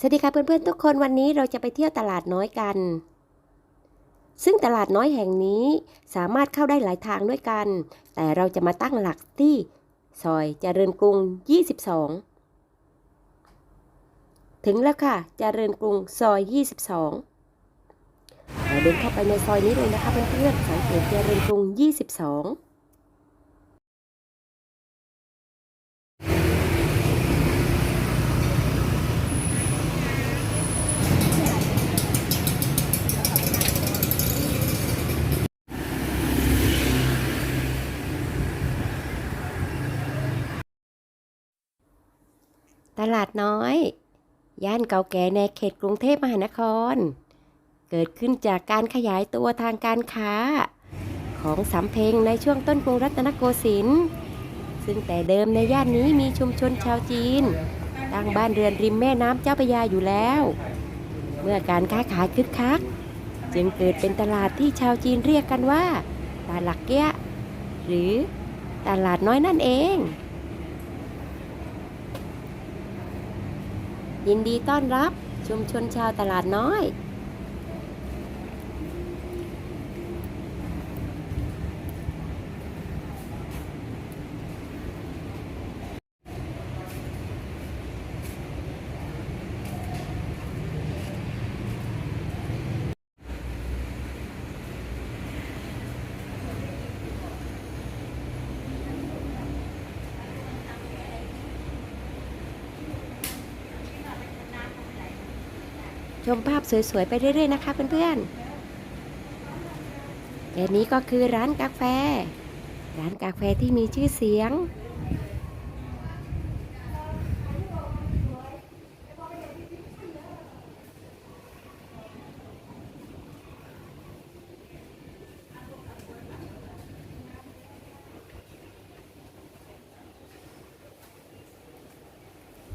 สวัสดีค่ะเพื่อนๆทุกคนวันนี้เราจะไปเที่ยวตลาดน้อยกัน ซึ่งตลาดน้อยแห่งนี้สามารถเข้าได้หลายทางด้วยกัน แต่เราจะมาตั้งหลักที่ซอยเจริญกรุง 22 ถึงแล้วค่ะเจริญกรุงซอย 22เราเดินเข้าไปในซอยนี้เลยนะคะเพื่อนๆสังเกตเจริญกรุง 22 ลาดน้อย ย่านเก่าแก่ในเขตกรุงเทพมหานคร เกิดขึ้นจากการขยายตัวทางการค้า ของสำเพ็งในช่วงต้นกรุงรัตนโกสินทร์ซึ่งแต่เดิมในย่านนี้มีชุมชนชาวจีน ตั้งบ้านเรือนริมแม่น้ำเจ้าพระยาอยู่แล้ว เมื่อการค้าขายคึกคัก จึงเกิดเป็นตลาดที่ชาวจีนเรียกกันว่า ตลาดเกียะหรือตลาดน้อยนั่นเอง ยินดีต้อนรับชุมชนชาวตลาดน้อย ชมภาพสวยๆ ไปเรื่อยๆนะคะเพื่อนๆและนี้ก็คือร้านกาแฟ ร้านกาแฟที่มีชื่อเสียง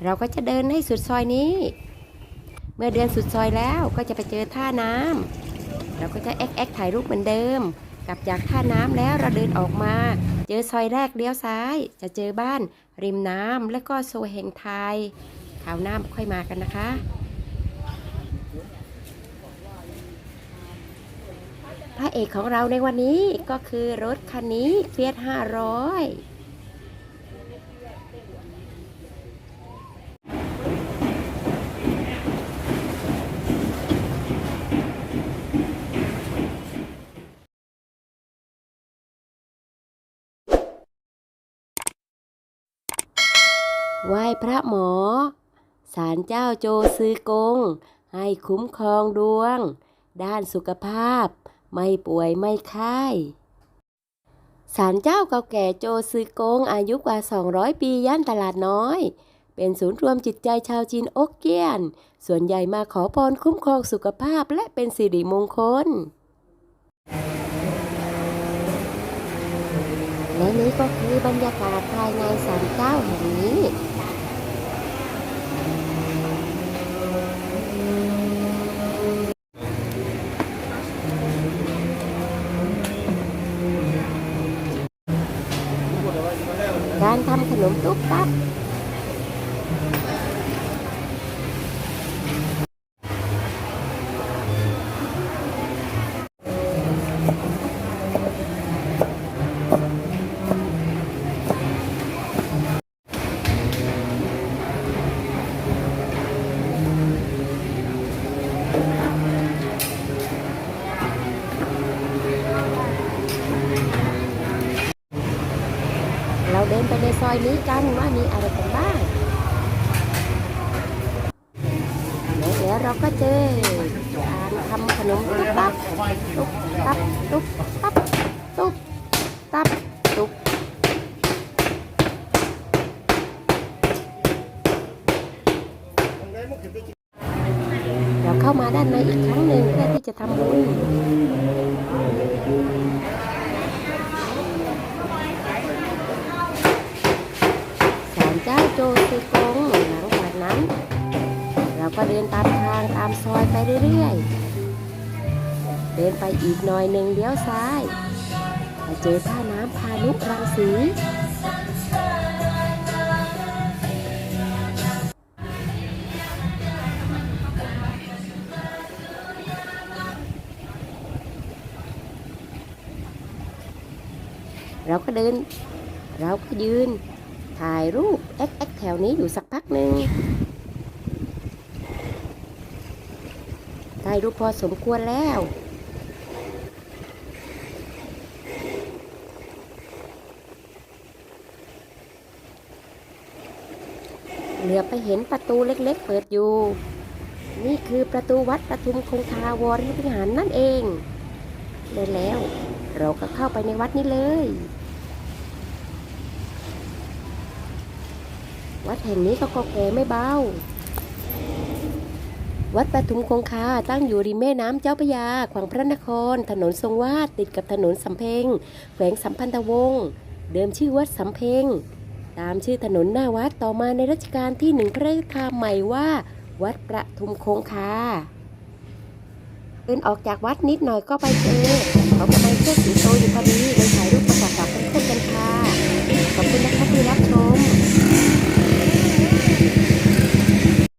เราก็จะเดินให้สุดซอยนี้ มื่อเดินสุดซอยแล้วก็จะไปเจอท่าน้ำเราก็จะแอ๊กแอ๊กถ่ายรูปเหมือนเดิม กลับจากท่าน้ำแล้วเราเดินออกมา เจอซอยแรกเลี้ยวซ้าย จะเจอบ้านริมน้ำแล้วก็โซเฮงไทยข่าวน้ำค่อยมากันนะคะพระเอกของเราในวันนี้ก็คือรถคันนี้เฟียส500 ไหว้พระหมอศาลเจ้าโจซือกง ให้คุ้มครองดวง ด้านสุขภาพ ไม่ป่วยไม่ไข้ศาลเจ้าเก่าแก่โจซือกง อายุกว่า 200 ปีย่านตลาดน้อย เป็นศูนย์รวมจิตใจชาวจีนโอกเกี้ยน ส่วนใหญ่มาขอพรคุ้มครองสุขภาพและเป็นสิริมงคล และนี้ก็คือบรรยากาศภายในศาลเจ้าแห่งนี้การทำขนมตุ๊บตับ เราเดินไปในซอยนี้กันว่ามีอะไรกันบ้างเดี๋ยวเดี๋ยวเราก็เจอการทำขนมตุ๊บตับตุ๊บตับตุ๊บตับตุ๊บตับตุ๊บเราเข้ามาด้านในอีกครั้งหนึ่งเพื่อที่จะทำบุญ จ้าโจซีกงหลังจากนั้น เราก็เดินตามทางตามซอยไปเรื่อยๆ เดินไปอีกหน่อยหนึ่งเลี้ยวซ้ายมาเจอท่าน้ำพานุรังสีเราก็เดิน เราก็ยืน ถ่ายรูปแอ๊กแอ๊กแถวนี้อยู่สักพักหนึ่งได้รูปพอสมควรแล้วเหลือไปเห็นประตูเล็กๆ เปิดอยู่ นี่คือประตูวัดประทุมคงคาวรวิหารนั่นเองและแล้ว เราก็เข้าไปในวัดนี้เลย วัดแห่งนี้ก็กอแก่ไม่เบา วัดปทุมคงคาตั้งอยู่ริมแม่น้ำเจ้าพระยาขวางพระนคร ถนนทรงวาดติดกับถนนสำเพ็งแขวงสัมพันธวงศ์เดิมชื่อวัดสำเพ็งตามชื่อถนนหน้าวัดต่อมาในรัชกาลที่หนึ่งพระราชทานใหม่ว่า วัดประทุมคงคาเดินออกจากวัดนิดหน่อยก็ไปเจอเขากำลังเชิดสีโตอยู่พอดีเลยถ่ายรูปประกอบกับเพื่อนกันค่ะขอบคุณนะ